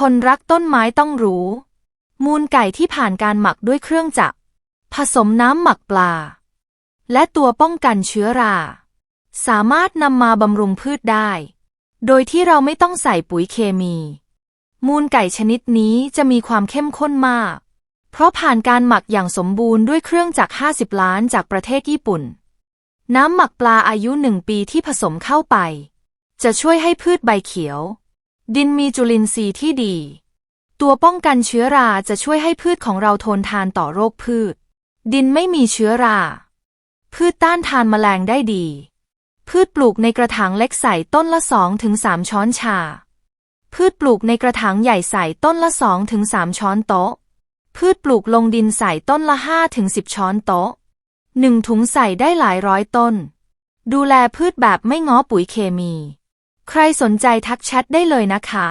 คนรักต้นไม้ต้องรู้ มูลไก่ที่ผ่านการหมักด้วยเครื่องจักร ผสมน้ำหมักปลา และตัวป้องกันเชื้อรา สามารถนำมาบำรุงพืชได้ โดยที่เราไม่ต้องใส่ปุ๋ยเคมี มูลไก่ชนิดนี้จะมีความเข้มข้นมาก เพราะผ่านการหมักอย่างสมบูรณ์ด้วยเครื่องจักร 50 ล้านจากประเทศญี่ปุ่น น้ำหมักปลาอายุหนึ่งปีที่ผสมเข้าไป จะช่วยให้พืชใบเขียว ดินมีจุลินทรีย์ที่ดี ตัวป้องกันเชื้อราจะช่วยให้พืชของเราทนทานต่อโรคพืช ดินไม่มีเชื้อรา พืชต้านทานแมลงได้ดี พืชปลูกในกระถางเล็กใส่ต้นละ2ถึง3ช้อนชา พืชปลูกในกระถางใหญ่ใส่ต้นละ2ถึง3ช้อนโต๊ะ พืชปลูกลงดินใส่ต้นละ5ถึง10ช้อนโต๊ะหนึ่งถุงใส่ได้หลายร้อยต้น ดูแลพืชแบบไม่ง้อปุ๋ยเคมี ใครสนใจทักแชทได้เลยนะคะ